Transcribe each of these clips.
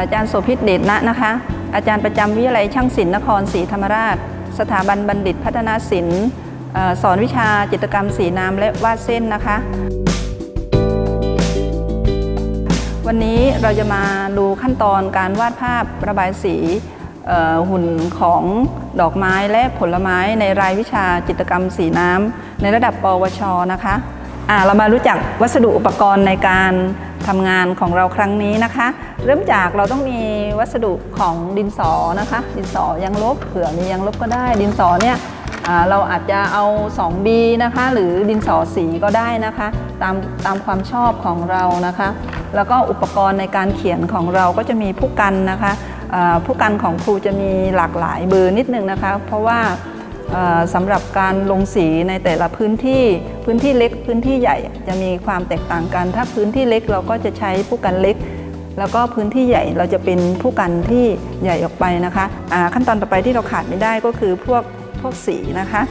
อาจารย์โสภิตเดชนะนะคะ อาจารย์ประจำวิทยาลัยช่างศิลป์นครศรีธรรมราช สถาบันบัณฑิตพัฒนาศิลป์สอนวิชาจิตรกรรมสีน้ำและวาดเส้นนะคะ วันนี้เราจะมาดูขั้นตอนการวาดภาพระบายสีหุ่นของดอกไม้และผลไม้ในรายวิชาจิตรกรรมสีน้ำในระดับปวชนะคะอ่าเรามารู้จักวัสดุอุปกรณ์ในการ ทำงานของเราครั้งนี้นะคะ เริ่มจากเราต้องมีวัสดุของดินสอนะคะ ดินสอยังลบเผื่อมียังลบก็ได้ ดินสอเนี่ยเราอาจจะเอา 2B นะคะ หรือดินสอสีก็ได้นะคะ ตามตามความชอบของเรานะคะ แล้วก็อุปกรณ์ในการเขียนของเราก็จะมีผู้กันนะคะผู้กันของครูจะมีหลากหลายเบอร์นิดนึงนะคะ เพราะว่า สำหรับการลงสีในแต่ละพื้นที่พื้นที่เล็กพื้นที่ใหญ่จะมีความแตกต่างกัน ถ้าพื้นที่เล็กเราก็จะใช้ผู้กันเล็ก แล้วก็พื้นที่ใหญ่เราจะเป็นผู้กันที่ใหญ่ออกไปนะคะอ่าขั้นตอนต่อไปที่เราขาดไม่ได้ก็คือพวกพวกสีนะคะ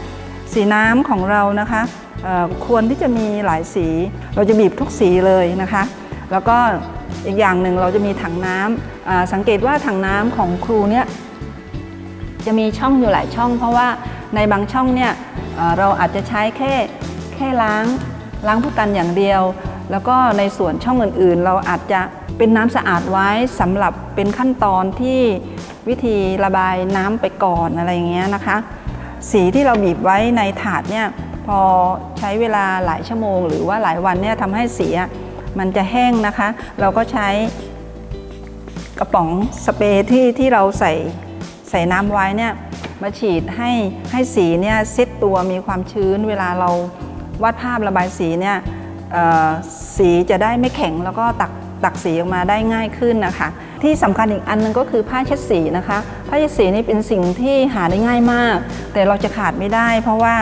สีน้ำของเรานะคะควรที่จะมีหลายสี เราจะบีบทุกสีเลยนะคะ แล้วก็อีกอย่างหนึ่งเราจะมีถังน้ำอ่าสังเกตว่าถังน้ำของครูเนี่ย จะมีช่องอยู่หลายช่อง เพราะว่าในบางช่องเนี่ยเราอาจจะใช้แค่แค่ล้างล้างผู้กันอย่างเดียว แล้วก็ในส่วนช่องอื่นๆ เราอาจจะเป็นน้ำสะอาดไว้สำหรับเป็นขั้นตอนที่วิธีระบายน้ำไปก่อนอะไรอย่างเงี้ยนะคะ สีที่เราบีบไว้ในถาดเนี่ยพอใช้เวลาหลายชั่วโมง หรือว่าหลายวันเนี่ยทำให้สีมันจะแห้งนะคะ เราก็ใช้กระป๋องสเปรย์ที่ที่เราใส่ ใส่น้ำไว้เนี่ยมาฉีดให้ให้สีเนี่ยซ็ตตัวมีความชื้นเวลาเราวาดภาพระบายสีเนี่ยสีจะได้ไม่แข็งแล้วก็ตักตักสีออกมาได้ง่ายขึ้นนะคะ ที่สำคัญอีกอันหนึงก็คือผ้าเช็ดสีนะคะ ผ้าเช็ดสีนี่เป็นสิ่งที่หาได้ง่ายมาก แต่เราจะขาดไม่ได้ เพราะว่า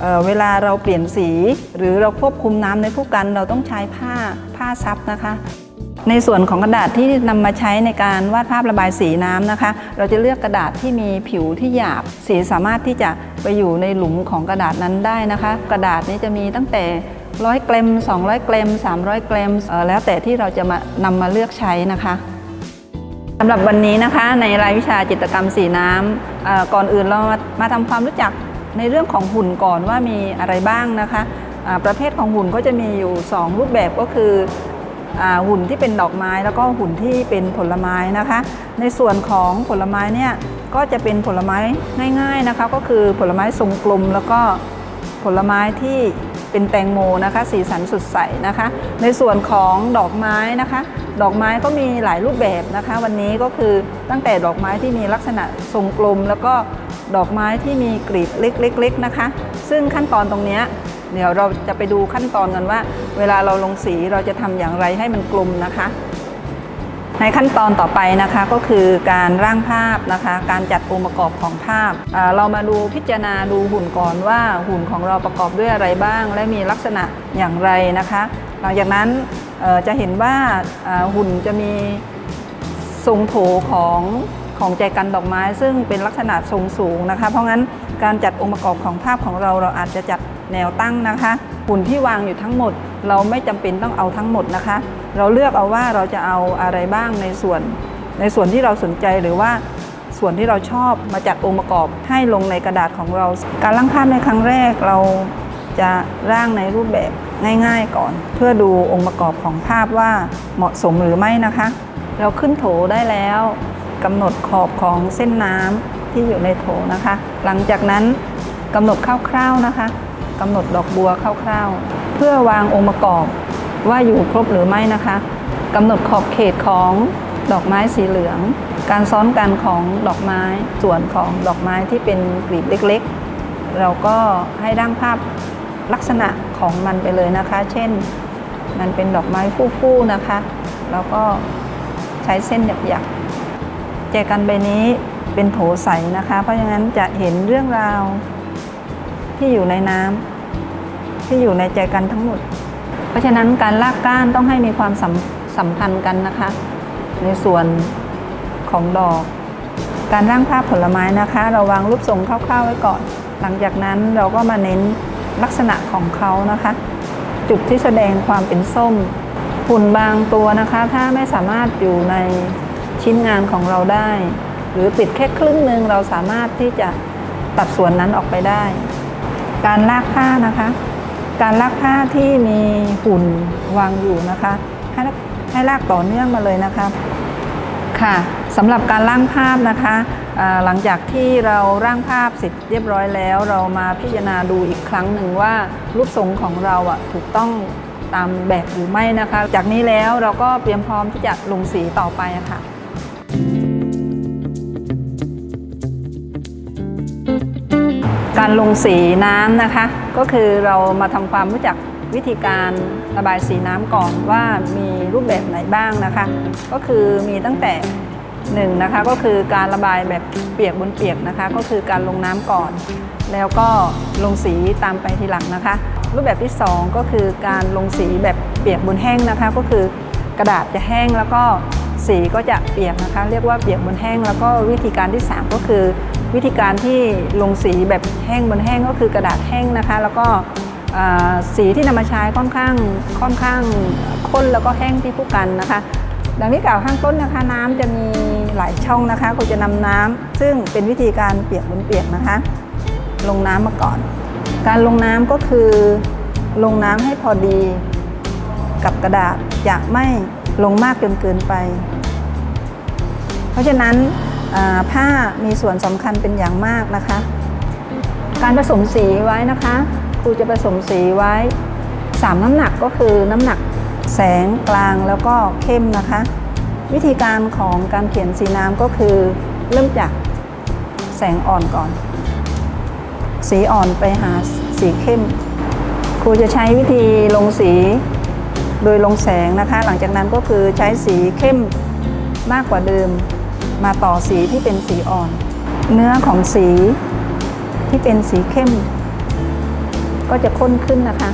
เเวลาเราเปลี่ยนสี หรือเราควบคุมน้ำในผู้กัน เราต้องใช้ผ้าผ้าซับนะคะ ในส่วนของกระดาษที่นำมาใช้ในการวาดภาพระบายสีน้ำนะคะ เราจะเลือกกระดาษที่มีผิวที่หยาบ สีสามารถที่จะไปอยู่ในหลุมของกระดาษนั้นได้นะคะ กระดาษนี้จะมีตั้งแต่100กรัม200กรัม300กรัมแล้วแต่ที่เราจะมานำมาเลือกใช้นะคะสำหรับวันนี้นะคะ ในรายวิชาจิตรกรรมสีน้ำก่อนอื่นเรามามาทำความรู้จักในเรื่องของหุ่นก่อนว่ามีอะไรบ้างนะคะ ประเภทของหุ่นก็จะมีอยู่ 2 รูปแบบก็คือ หุ่นที่เป็นดอกไม้แล้วก็หุ่นที่เป็นผลไม้นะคะ ในส่วนของผลไม้เนี่ยก็จะเป็นผลไม้ง่าย ๆนะคะ ก็คือผลไม้ทรงกลมแล้วก็ผลไม้ที่เป็นแตงโมนะคะ สีสันสดใสนะคะ ในส่วนของดอกไม้นะคะ ดอกไม้ก็มีหลายรูปแบบนะคะ วันนี้ก็คือตั้งแต่ดอกไม้ที่มีลักษณะทรงกลม แล้วก็ดอกไม้ที่มีกลีบเล็กๆนะคะ ซึ่งขั้นตอนตรงนี้ เดี๋ยวเราจะไปดูขั้นตอนกันว่า เวลาเราลงสีเราจะทำอย่างไรให้มันกลมนะคะ ในขั้นตอนต่อไปนะคะก็คือการร่างภาพนะคะ การจัดองค์ประกอบของภาพ เรามาดูพิจารณาดูหุ่นก่อนว่าหุ่นของเราประกอบด้วยอะไรบ้าง และมีลักษณะอย่างไรนะคะ หลังจากนั้นจะเห็นว่าอ่าหุ่นจะมีทรงโถของของใจกันดอกไม้ ซึ่งเป็นลักษณะทรงสูงนะคะ เพราะงั้นการจัดองค์ประกอบของภาพของเราเราอาจจะจัด แนวตั้งนะคะ หุ่นที่วางอยู่ทั้งหมด เราไม่จำเป็นต้องเอาทั้งหมดนะคะ เราเลือกเอาว่าเราจะเอาอะไรบ้างในส่วน ในส่วนที่เราสนใจหรือว่าส่วนที่เราชอบมาจัดองค์ประกอบให้ลงในกระดาษของเรา การร่างภาพในครั้งแรกเราจะร่างในรูปแบบง่ายๆก่อน เพื่อดูองค์ประกอบของภาพว่าเหมาะสมหรือไม่นะคะ เราขึ้นโถได้แล้วกำหนดขอบของเส้นน้ำที่อยู่ในโถนะคะ หลังจากนั้นกำหนดคร่าวๆนะคะ กำหนดดอกบัวคร่าวๆ เพื่อวางองค์ประกอบว่าอยู่ครบหรือไม่นะคะกำหนดขอบเขตของดอกไม้สีเหลือง การซ้อนกันของดอกไม้ส่วนของดอกไม้ที่เป็นกลีบเล็กๆ เราก็ให้ร่างภาพลักษณะของมันไปเลยนะคะ เช่นมันเป็นดอกไม้ฟู่ๆนะคะ แล้วก็ใช้เส้นหยักๆแจกันใบนี้เป็นโถใสนะคะ เพราะฉะนั้นจะเห็นเรื่องราว ที่อยู่ในน้ำที่อยู่ในแจกันทั้งหมด เพราะฉะนั้นการลากก้านต้องให้มีความสัมสัมพันธ์กันนะคะ ในส่วนของดอก การร่างภาพผลไม้นะคะ เราวางรูปทรงคร่าวๆไว้ก่อน หลังจากนั้นเราก็มาเน้นลักษณะของเขานะคะ จุดที่แสดงความเป็นส้มหุ่นบางตัวนะคะ ถ้าไม่สามารถอยู่ในชิ้นงานของเราได้ หรือปิดแค่ครึ่งหนึ่งเราสามารถที่จะตัดส่วนนั้นออกไปได้ การลากผ้านะคะ การลากผ้าที่มีหุ่นวางอยู่นะคะให้ให้ลากต่อเนื่องมาเลยนะคะค่ะสำหรับการร่างภาพนะคะหลังจากที่เราร่างภาพเสร็จเรียบร้อยแล้ว เรามาพิจารณาดูอีกครั้งหนึ่งว่ารูปทรงของเราอะถูกต้องตามแบบหรือไม่นะคะ จากนี้แล้วเราก็เตรียมพร้อมที่จะลงสีต่อไปะค่ะ การลงสีน้ำนะคะ ก็คือเรามาทำความรู้จักวิธีการระบายสีน้ำก่อนว่ามีรูปแบบไหนบ้างนะคะ ก็คือมีตั้งแต่หนึ่งนะคะก็คือการระบายแบบเปียกบนเปียกนะคะ ก็คือการลงน้ำก่อน แล้วก็ลงสีตามไปทีหลังนะคะ รูปแบบที่สองก็คือการลงสีแบบเปียกบนแห้งนะคะ ก็คือกระดาษจะแห้งแล้วก็สีก็จะเปียกนะคะ เรียกว่าเปียกบนแห้ง แล้วก็วิธีการที่สามก็คือ วิธีการที่ลงสีแบบแห้งบนแห้งก็คือกระดาษแห้งนะคะ แล้วก็สีที่นำมาใช้ค่อนข้างค่อนข้างข้นแล้วก็แห้งที่ผู้กันนะคะ ดังที่กล่าวข้างต้นนะคะ น้ำจะมีหลายช่องนะคะคุณจะนำน้ำซึ่งเป็นวิธีการเปียกบนเปียกนะคะ ลงน้ำมาก่อน การลงน้ำก็คือลงน้ำให้พอดีกับกระดาษจะไม่ลงมากจนเกินไป เพราะฉะนั้น ผ้ามีส่วนสำคัญเป็นอย่างมากนะคะ การผสมสีไว้นะคะครูจะผสมสีไว้ 3 น้ำหนักก็คือน้ำหนักแสงกลางแล้วก็เข้มนะคะ วิธีการของการเขียนสีน้ำก็คือเริ่มจากแสงอ่อนก่อน สีอ่อนไปหาสีเข้ม ครูจะใช้วิธีลงสีโดยลงแสงนะคะ หลังจากนั้นก็คือใช้สีเข้มมากกว่าเดิม มาต่อสีที่เป็นสีอ่อน เนื้อของสีที่เป็นสีเข้ม ก็จะข้นขึ้นนะคะ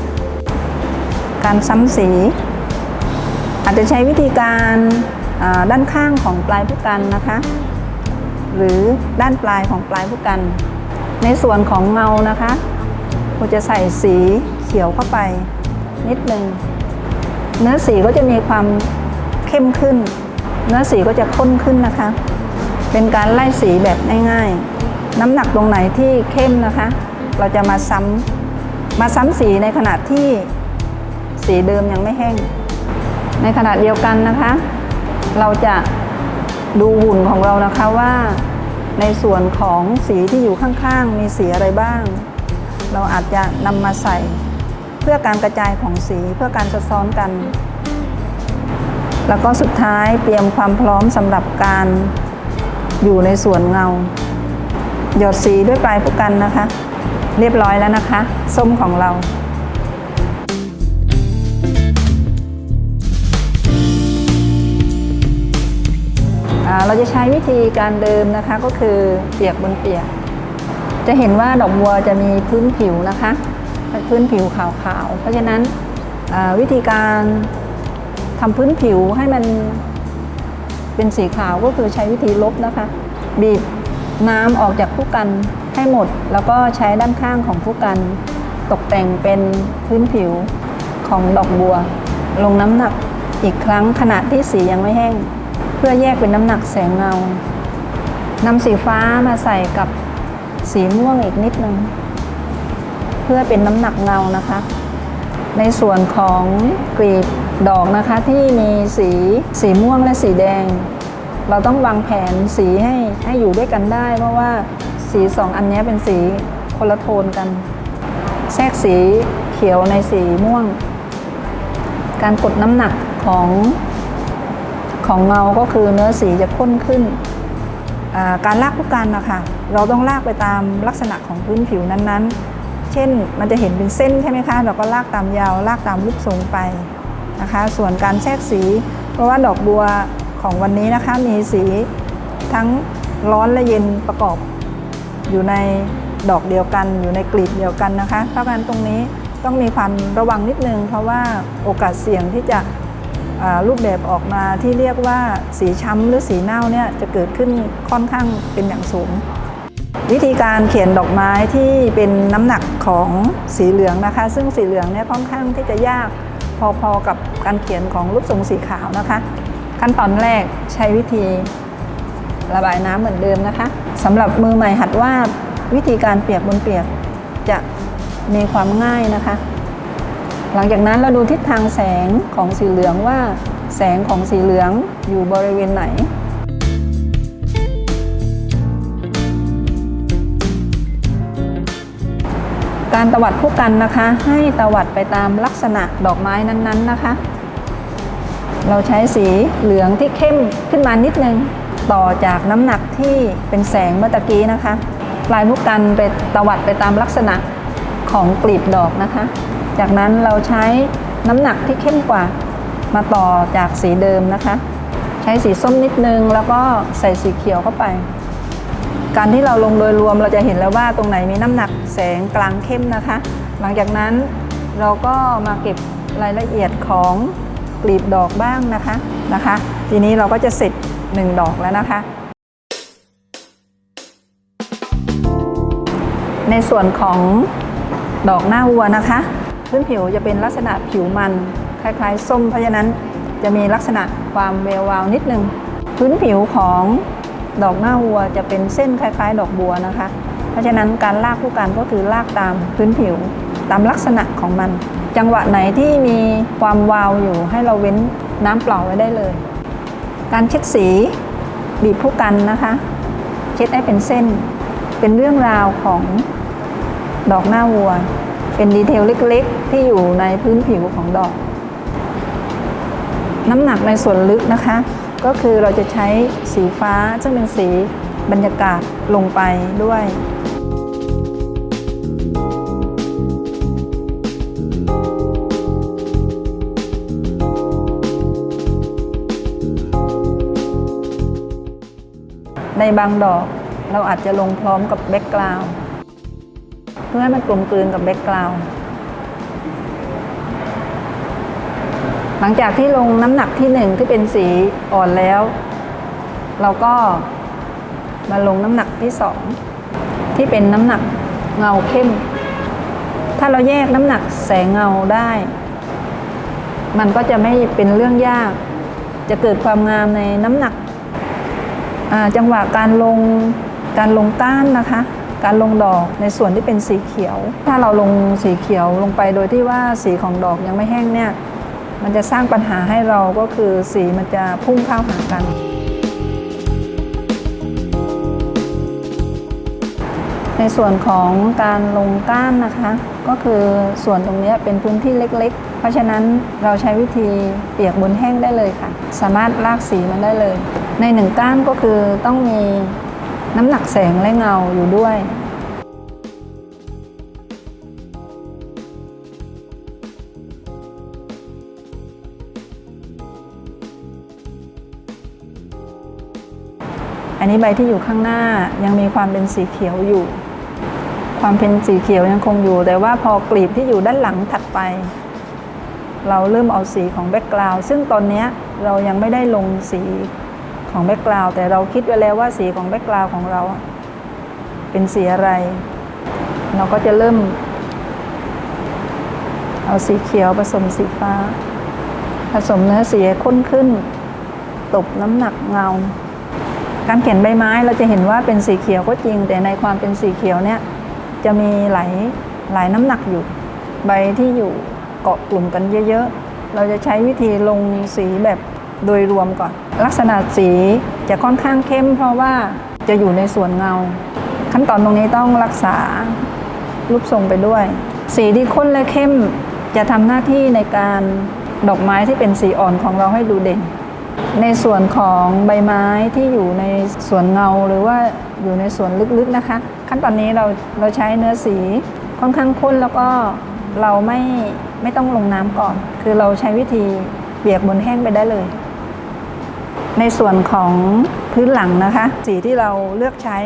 การซ้ำสี อาจจะใช้วิธีการด้านข้างของปลายผู้กันนะคะ หรือด้านปลายของปลายผู้กัน ในส่วนของเงานะคะเราจะใส่สีเขียวเข้าไป นิดนึงเนื้อสีก็จะมีความเข้มขึ้น เนื้อสีก็จะข้นขึ้นนะคะ เป็นการไล่สีแบบง่ายๆ น้ำหนักตรงไหนที่เข้มนะคะ เราจะมาซ้ำมาซ้ำสีในขณะที่สีเดิมยังไม่แห้ง ในขณะเดียวกันนะคะ เราจะดูหุ่นของเรานะคะว่า ในส่วนของสีที่อยู่ข้างๆ มีสีอะไรบ้าง เราอาจจะนำมาใส่เพื่อการกระจายของสีเพื่อการสะซ้อนกัน แล้วก็สุดท้ายเตรียมความพร้อมสำหรับการ อยู่ในส่วนเงา หยดสีด้วยปลายผู้กันนะคะ เรียบร้อยแล้วนะคะ ส้มของเราเราจะใช้วิธีการเดิมนะคะก็คือเปียกบนเปียก จะเห็นว่าดอกบัวจะมีพื้นผิวนะคะพื้นผิวขาวๆ เพราะฉะนั้นวิธีการทำพื้นผิวให้มัน เป็นสีขาวก็คือใช้วิธีลบนะคะ บีบน้ำออกจากผู้กันให้หมด แล้วก็ใช้ด้านข้างของผู้กัน ตกแต่งเป็นพื้นผิวของดอกบัว ลงน้ำหนักอีกครั้งขณะที่สียังไม่แห้ง เพื่อแยกเป็นน้ำหนักแสงเงานำสีฟ้ามาใส่กับสีม่วงอีกนิดนึงเพื่อเป็นน้ำหนักเงานะคะ ในส่วนของกลีบ ดอกนะคะที่มีสีสีม่วงและสีแดง เราต้องวางแผนสีให้ให้อยู่ด้วยกันได้ เพราะว่าสีสองอันนี้เป็นสีคนละโทนกัน แทรกสีเขียวในสีม่วง การกดน้ำหนักของของเงาก็คือเนื้อสีจะข้นขึ้น การลากผู้กันนะคะเราต้องลากไปตามลักษณะของพื้นผิวนั้นๆ เช่นมันจะเห็นเป็นเส้นใช่ไหมคะ เราก็ลากตามยาวลากตามรูปทรงไป นะคะ ส่วนการแทรกสี เพราะว่าดอกบัวของวันนี้นะคะมีสีทั้งร้อนและเย็นประกอบอยู่ในดอกเดียวกัน อยู่ในกลีบเดียวกันนะคะเพราะฉะนั้นตรงนี้ต้องมีความระวังนิดนึง เพราะว่าโอกาสเสี่ยงที่จะรูปแบบออกมาที่เรียกว่าสีช้ำหรือสีเน่าเนี่ยจะเกิดขึ้นค่อนข้างเป็นอย่างสูง วิธีการเขียนดอกไม้ที่เป็นน้ำหนักของสีเหลืองนะคะ ซึ่งสีเหลืองเนี่ยค่อนข้างที่จะยาก พอๆกับการเขียนของรูปทรงสีขาวนะคะ ขั้นตอนแรกใช้วิธีระบายน้ำเหมือนเดิมนะคะสำหรับมือใหม่หัดวาดวิธีการเปียกบนเปียกจะมีความง่ายนะคะ หลังจากนั้นเราดูทิศทางแสงของสีเหลืองว่า แสงของสีเหลืองอยู่บริเวณไหน การตวัดผู้กันนะคะ ให้ตวัดไปตามลักษณะดอกไม้นั้นๆนะคะ เราใช้สีเหลืองที่เข้มขึ้นมานิดนึง ต่อจากน้ำหนักที่เป็นแสงเมื่อตะกี้นะคะ ปลายผู้กันไปตวัดไปตามลักษณะของกลีบดอกนะคะ จากนั้นเราใช้น้ำหนักที่เข้มกว่ามาต่อจากสีเดิมนะคะ ใช้สีส้มนิดนึงแล้วก็ใส่สีเขียวเข้าไป การที่เราลงโดยรวมเราจะเห็นแล้วว่าตรงไหนมีน้ำหนักแสงกลางเข้มนะคะ หลังจากนั้นเราก็มาเก็บรายละเอียดของกลีบดอกบ้างนะคะนะคะ ทีนี้เราก็จะเสร็จหนึ่งดอกแล้วนะคะ ในส่วนของดอกหน้าวัวนะคะ พื้นผิวจะเป็นลักษณะผิวมันคล้ายๆ ส้มเพราะฉะนั้นจะมีลักษณะความเวววาวนิดนึง พื้นผิวของ ดอกหน้าวัวจะเป็นเส้นคล้าย ๆ ดอกบัวนะคะ เพราะฉะนั้นการลากผู้กันก็คือลากตามพื้นผิว ตามลักษณะของมัน จังหวะไหนที่มีความวาวอยู่ให้เราเว้นน้ำเปล่าไว้ได้เลย การเช็ดสีบีบผู้กันนะคะ เช็ดให้เป็นเส้น เป็นเรื่องราวของดอกหน้าวัว เป็นดีเทลเล็กๆ ที่อยู่ในพื้นผิวของดอก น้ำหนักในส่วนลึกนะคะ ก็คือเราจะใช้สีฟ้าซึ่งเป็นสีบรรยากาศลงไปด้วยในบางดอกเราอาจจะลงพร้อมกับแบ็กกราวด์เพื่อให้มันกลมกลืนกับแบ็กกราวด์ หลังจากที่ลงน้ำหนักที่หนึ่งที่เป็นสีอ่อนแล้ว เราก็มาลงน้ำหนักที่สองที่เป็นน้ำหนักเงาเข้ม ถ้าเราแยกน้ำหนักแสงเงาได้ มันก็จะไม่เป็นเรื่องยาก จะเกิดความงามในน้ำหนักจังหวะการลงการลงก้านนะคะ การลงดอกในส่วนที่เป็นสีเขียว ถ้าเราลงสีเขียวลงไปโดยที่ว่าสีของดอกยังไม่แห้งเนี่ย มันจะสร้างปัญหาให้เราก็คือสีมันจะพุ่งเข้าหากัน ในส่วนของการลงก้านนะคะ ก็คือส่วนตรงนี้เป็นพื้นที่เล็ก ๆ เพราะฉะนั้นเราใช้วิธีเปียกบนแห้งได้เลยค่ะ สามารถลากสีมันได้เลย ในหนึ่งก้านก็คือต้องมีน้ำหนักแสงและเงาอยู่ด้วย นนี้ใบที่อยู่ข้างหน้ายังมีความเป็นสีเขียวอยู่ ความเป็นสีเขียวยังคงอยู่ แต่ว่าพอกลีบที่อยู่ด้านหลังถัดไป เราเริ่มเอาสีของแบ็กกราวด์ซึ่งตอนนี้เรายังไม่ได้ลงสีของแบ็กกราวด์แต่เราคิดไว้แล้วว่าสีของแบ็กกราวด์ของเรา เป็นสีอะไร เราก็จะเริ่ม เอาสีเขียวผสมสีฟ้า ผสมเนื้อสีข้นขึ้น ตบน้ำหนักเงา การเขียนใบไม้เราจะเห็นว่าเป็นสีเขียวก็จริง แต่ในความเป็นสีเขียวเนี่ยจะมีหลายหลายน้ำหนักอยู่ ใบที่อยู่เกาะกลุ่มกันเยอะๆ เราจะใช้วิธีลงสีแบบโดยรวมก่อน ลักษณะสีจะค่อนข้างเข้ม เพราะว่าจะอยู่ในส่วนเงา ขั้นตอนตรงนี้ต้องรักษารูปทรงไปด้วย สีที่ข้นและเข้มจะทำหน้าที่ในการดอกไม้ที่เป็นสีอ่อนของเราให้ดูเด่น ในส่วนของใบไม้ที่อยู่ในสวนเงาหรือว่าอยู่ในสวนลึกๆนะคะ ขั้นตอนนี้เราเราใช้เนื้อสีค่อนข้างข้นแล้วก็เราไม่ไม่ต้องลงน้ำก่อน คือเราใช้วิธีเปียกบนแห้งไปได้เลย ในส่วนของพื้นหลังนะคะ สีที่เราเลือกใช้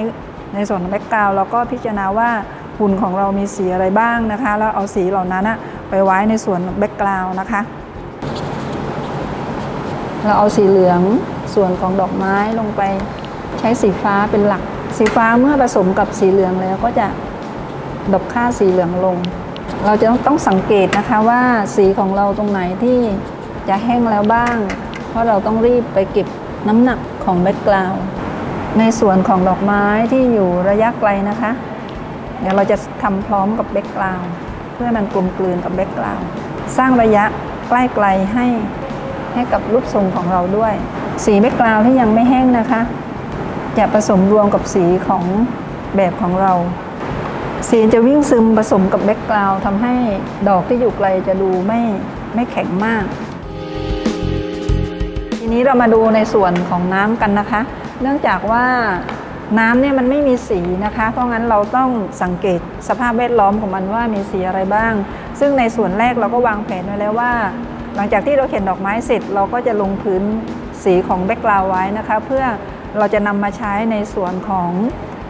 ในส่วนแบ็กกราวเราก็พิจารณาว่าหุ่นของเรามีสีอะไรบ้างนะคะ แล้วเอาสีเหล่านั้นอะไปไว้ในส่วนแบ็กกราวนะคะ เราเอาสีเหลืองส่วนของดอกไม้ลงไปใช้สีฟ้าเป็นหลัก สีฟ้าเมื่อผสมกับสีเหลืองแล้วก็จะดบค่าสีเหลืองลง เราจะต้องสังเกตนะคะว่าสีของเราตรงไหนที่จะแห้งแล้วบ้าง เพราะเราต้องรีบไปเก็บน้ำหนักของแบ็กกราวด์ในส่วนของดอกไม้ที่อยู่ระยะไกลนะคะ เดี๋ยวเราจะทำพร้อมกับแบ็กกราวด์เพื่อมันกลมกลืนกับแบ็กกราวด์สร้างระยะใกล้ไกลให้ ให้กับรูปทรงของเราด้วย สีแบ็กกราวที่ยังไม่แห้งนะคะ จะผสมรวมกับสีของแบบของเรา สีจะวิ่งซึมผสมกับแบ็กกราวทำให้ดอกที่อยู่ไกลจะดูไม่ไม่แข็งมาก ทีนี้เรามาดูในส่วนของน้ำกันนะคะ เนื่องจากว่าน้ำเนี่ยมันไม่มีสีนะคะ เพราะงั้นเราต้องสังเกตสภาพแวดล้อมของมันว่ามีสีอะไรบ้าง ซึ่งในส่วนแรกเราก็วางแผนไว้แล้วว่า ลังจากที่เราเขียนดอกไม้เสร็จเราก็จะลงพื้นสีของแบ็กกราวไว้นะคะ เพื่อเราจะนำมาใช้ในส่วนของ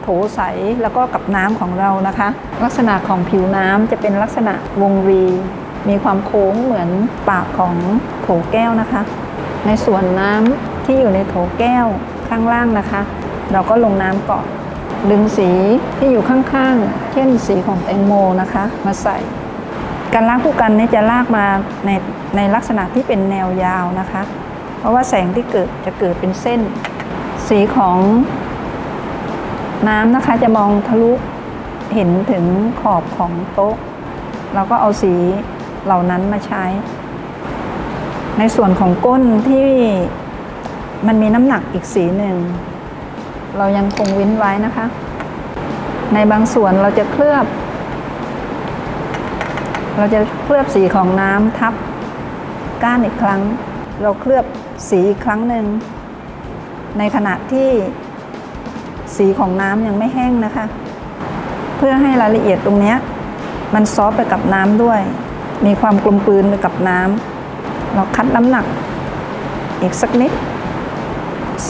โถใสแล้วก็กับน้ำของเรานะคะ ลักษณะของผิวน้ำจะเป็นลักษณะวงรี มีความโค้งเหมือนปากของโถแก้วนะคะ ในส่วนน้ำที่อยู่ในโถแก้วข้างล่างนะคะ เราก็ลงน้ำก่อนดึงสีที่อยู่ข้างๆ เช่นสีของแตงโมนะคะ มาใส่ การลากผู้กันนี้จะลากมาในในลักษณะที่เป็นแนวยาวนะคะ เพราะว่าแสงที่เกิดจะเกิดเป็นเส้น สีของน้ำนะคะจะมองทะลุเห็นถึงขอบของโต๊ะ เราก็เอาสีเหล่านั้นมาใช้ ในส่วนของก้นที่มันมีน้ำหนักอีกสีหนึ่ง เรายังคงเว้นไว้นะคะ ในบางส่วนเราจะเคลือบ เราจะเคลือบสีของน้ำทับก้านอีกครั้ง เราเคลือบสีอีกครั้งหนึ่ง ในขณะที่สีของน้ำยังไม่แห้งนะคะ เพื่อให้รายละเอียดตรงนี้มันซอฟต์ไปกับน้ำด้วย มีความกลมกลืนไปกับน้ำเราคัดน้ำหนักอีกสักนิด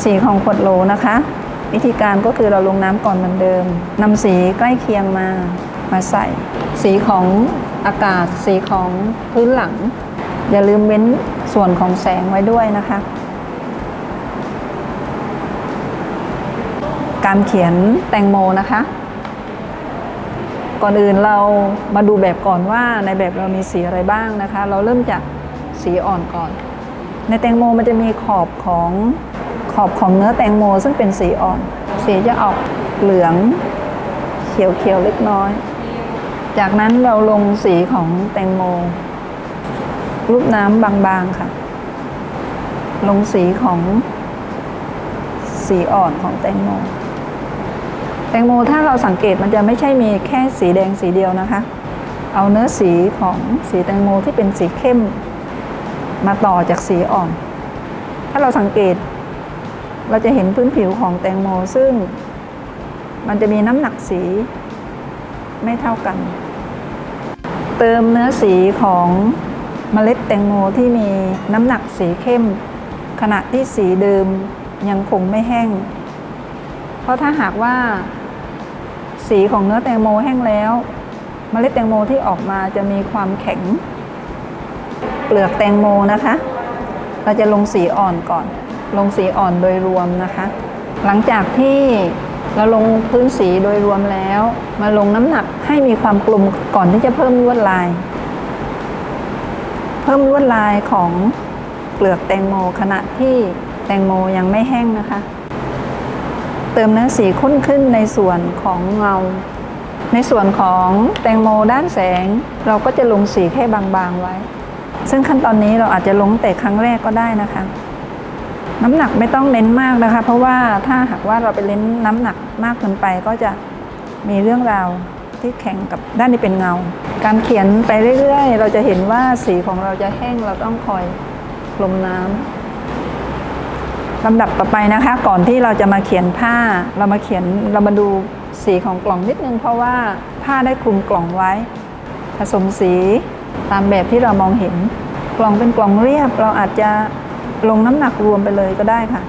สีของขวดโหลนะคะ วิธีการก็คือเราลงน้ำก่อนเหมือนเดิมนำสีใกล้เคียงมามาใส่ สีของ อากาศสีของพื้นหลัง อย่าลืมเว้นส่วนของแสงไว้ด้วยนะคะ การเขียนแตงโมนะคะ ก่อนอื่นเรามาดูแบบก่อนว่าในแบบเรามีสีอะไรบ้างนะคะ เราเริ่มจากสีอ่อนก่อน ในแตงโมมันจะมีขอบของขอบของเนื้อแตงโมซึ่งเป็นสีอ่อน สีจะออกเหลืองเขียวเขียวๆเล็กน้อย จากนั้นเราลงสีของแตงโม รูปน้ำบางๆค่ะ ลงสีของสีอ่อนของแตงโม แตงโมถ้าเราสังเกตมันจะไม่ใช่มีแค่สีแดงสีเดียวนะคะ เอาเนื้อสีของสีแตงโมที่เป็นสีเข้ม มาต่อจากสีอ่อน ถ้าเราสังเกต เราจะเห็นพื้นผิวของแตงโมซึ่ง มันจะมีน้ำหนักสี ไม่เท่ากัน เติมเนื้อสีของเมล็ดแตงโมที่มีน้ำหนักสีเข้ม ขณะที่สีเดิมยังคงไม่แห้ง เพราะถ้าหากว่า สีของเนื้อแตงโมแห้งแล้วเมล็ดแตงโมที่ออกมาจะมีความแข็ง เปลือกแตงโมนะคะ เราจะลงสีอ่อนก่อน ลงสีอ่อนโดยรวมนะคะ หลังจากที่ เราลงพื้นสีโดยรวมแล้ว มาลงน้ำหนักให้มีความกลมก่อนที่จะเพิ่มลวดลาย เพิ่มลวดลายของเปลือกแตงโมขณะที่แตงโมยังไม่แห้งนะคะ เติมเนื้อสีข้นขึ้นในส่วนของเงา ในส่วนของแตงโมด้านแสง เราก็จะลงสีแค่บางๆไว้ ซึ่งขั้นตอนนี้เราอาจจะลงแต่ครั้งแรกก็ได้นะคะ น้ำหนักไม่ต้องเน้นมากนะคะ เพราะว่าถ้าหากว่าเราไปเน้นน้ำหนักมากเกินไปก็จะมีเรื่องราวที่แข่งกับด้านที่เป็นเงา การเขียนไปเรื่อยๆ เราจะเห็นว่าสีของเราจะแห้งเราต้องคอยลมน้ำลำดับต่อไปนะคะ ก่อนที่เราจะมาเขียนผ้า เรามาเขียนเรามาดูสีของกล่องนิดนึง เพราะว่าผ้าได้คลุมกล่องไว้ ผสมสีตามแบบที่เรามองเห็น กล่องเป็นกล่องเรียบ เราอาจจะ ลงน้ำหนักรวมไปเลยก็ได้ค่ะ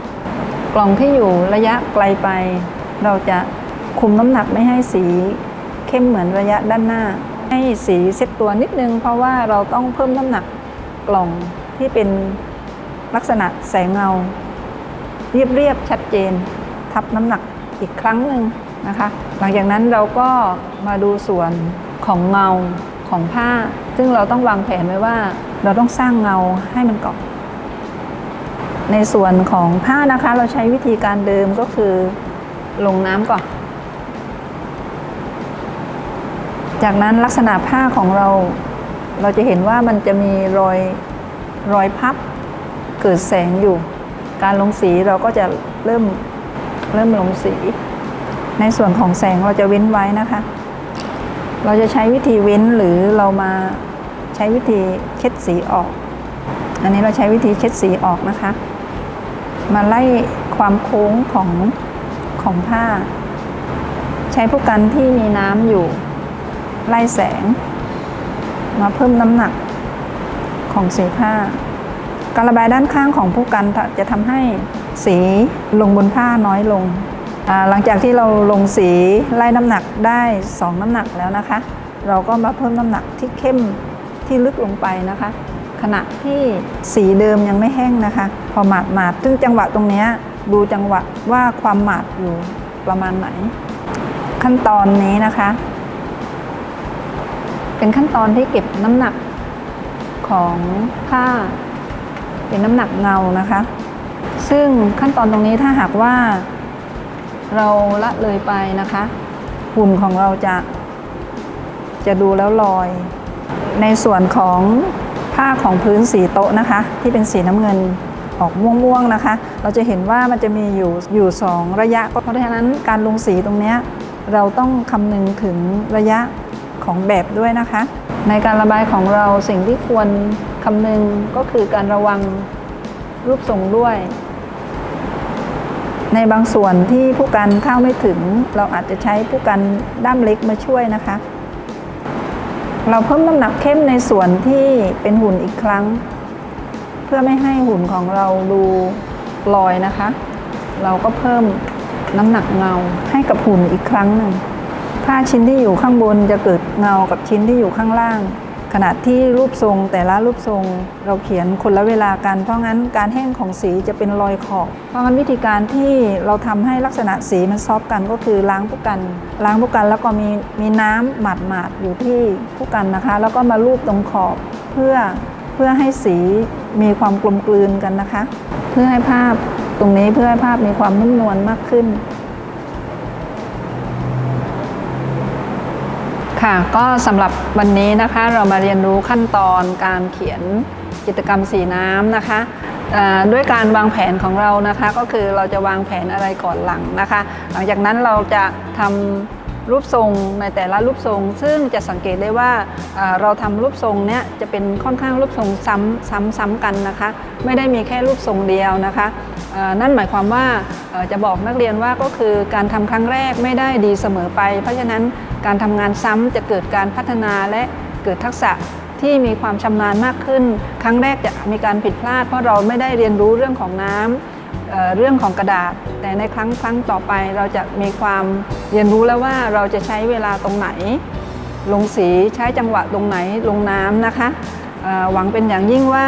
กล่องที่อยู่ระยะไกลไป เราจะคุมน้ำหนักไม่ให้สีเข้มเหมือนระยะด้านหน้า ให้สีเซ็ตตัวนิดนึง เพราะว่าเราต้องเพิ่มน้ำหนักกล่องที่เป็นลักษณะแสงเงา เรียบเรียบๆชัดเจน ทับน้ำหนักอีกครั้งหนึ่งนะคะ หลังจากนั้นเราก็มาดูส่วนของเงาของผ้า ซึ่งเราต้องวางแผนไว้ว่า เราต้องสร้างเงาให้มันเกาะ ในส่วนของผ้านะคะ เราใช้วิธีการเดิมก็คือลงน้ำก่อน จากนั้นลักษณะผ้าของเรา เราจะเห็นว่ามันจะมีรอยรอยพับเกิดแสงอยู่ การลงสีเราก็จะเริ่มเริ่มลงสี ในส่วนของแสงเราจะเว้นไว้นะคะ เราจะใช้วิธีเว้นหรือเรามาใช้วิธีเช็ดสีออก อันนี้เราใช้วิธีเช็ดสีออกนะคะ มาไล่ความโค้งของของผ้า ใช้ผู้กันที่มีน้ำอยู่ ไล่แสง มาเพิ่มน้ำหนักของสีผ้า การระบายด้านข้างของผู้กันจะทำให้สีลงบนผ้าน้อยลง หลังจากที่เราลงสีไล่น้ำหนักได้สองน้ำหนักแล้วนะคะ เราก็มาเพิ่มน้ำหนักที่เข้มที่ลึกลงไปนะคะ ขณะที่สีเดิมยังไม่แห้งนะคะ พอหมาดหมาดซึ่งจังหวะตรงนี้ดูจังหวะว่าความหมาดอยู่ประมาณไหน ขั้นตอนนี้นะคะ เป็นขั้นตอนที่เก็บน้ำหนักของผ้า เป็นน้ำหนักเงานะคะ ซึ่งขั้นตอนตรงนี้ถ้าหากว่าเราละเลยไปนะคะ หุ่นของเราจะจะดูแล้วลอย ในส่วนของ ผ้าของพื้นสีโต๊ะนะคะ ที่เป็นสีน้ำเงินออกม่วงๆนะคะ เราจะเห็นว่ามันจะมีอยู่อยู่สองระยะเพราะฉะนั้นการลงสีตรงนี้เราต้องคำนึงถึงระยะของแบบด้วยนะคะ ในการระบายของเราสิ่งที่ควรคำนึงก็คือการระวังรูปทรงด้วย ในบางส่วนที่ผู้กันเข้าไม่ถึง เราอาจจะใช้ผู้กันด้ามเล็กมาช่วยนะคะ เราเพิ่มน้ำหนักเข้มในส่วนที่เป็นหุ่นอีกครั้ง เพื่อไม่ให้หุ่นของเราดูลอยนะคะ เราก็เพิ่มน้ำหนักเงาให้กับหุ่นอีกครั้งหนึ่งผ้าชิ้นที่อยู่ข้างบนจะเกิดเงากับชิ้นที่อยู่ข้างล่าง ขณะที่รูปทรงแต่ละรูปทรงเราเขียนคนละเวลากัน เพราะงั้นการแห้งของสีจะเป็นรอยขอบ เพราะงั้นวิธีการที่เราทำให้ลักษณะสีมันซอฟกันก็คือล้างผู้กัน ล้างผู้กันแล้วก็มีมีน้ำหมาดหมาดอยู่ที่ผู้กันนะคะ แล้วก็มาลูบตรงขอบเพื่อเพื่อให้สีมีความกลมกลืนกันนะคะ เพื่อให้ภาพตรงนี้เพื่อให้ภาพมีความนุ่มนวลมากขึ้น ค่ะ ก็สำหรับวันนี้นะคะเรามาเรียนรู้ขั้นตอนการเขียนจิตรกรรมสีน้ำนะคะด้วยการวางแผนของเรานะคะ ก็คือเราจะวางแผนอะไรก่อนหลังนะคะ หลังจากนั้นเราจะทำรูปทรงในแต่ละรูปทรง ซึ่งจะสังเกตได้ว่าเราทำรูปทรงเนี้ยจะเป็นค่อนข้างรูปทรงซ้ำซ้ำซ้ำกันนะคะ ไม่ได้มีแค่รูปทรงเดียวนะคะนั่นหมายความว่าจะบอกนักเรียนว่าก็คือการทำครั้งแรกไม่ได้ดีเสมอไป เพราะฉะนั้น การทำงานซ้ำจะเกิดการพัฒนาและเกิดทักษะที่มีความชำนาญมากขึ้น ครั้งแรกจะมีการผิดพลาด เพราะเราไม่ได้เรียนรู้เรื่องของน้ำเเรื่องของกระดาษ แต่ในครั้งครั้งต่อไปเราจะมีความเรียนรู้แล้วว่าเราจะใช้เวลาตรงไหน ลงสีใช้จังหวะตรงไหนลงน้ำนะคะหวังเป็นอย่างยิ่งว่า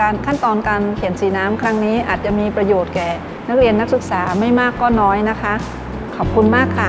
การขั้นตอนการเขียนสีน้ำครั้งนี้อาจจะมีประโยชน์แก่นักเรียนนักศึกษาไม่มากก็น้อยนะคะ ขอบคุณมากค่ะ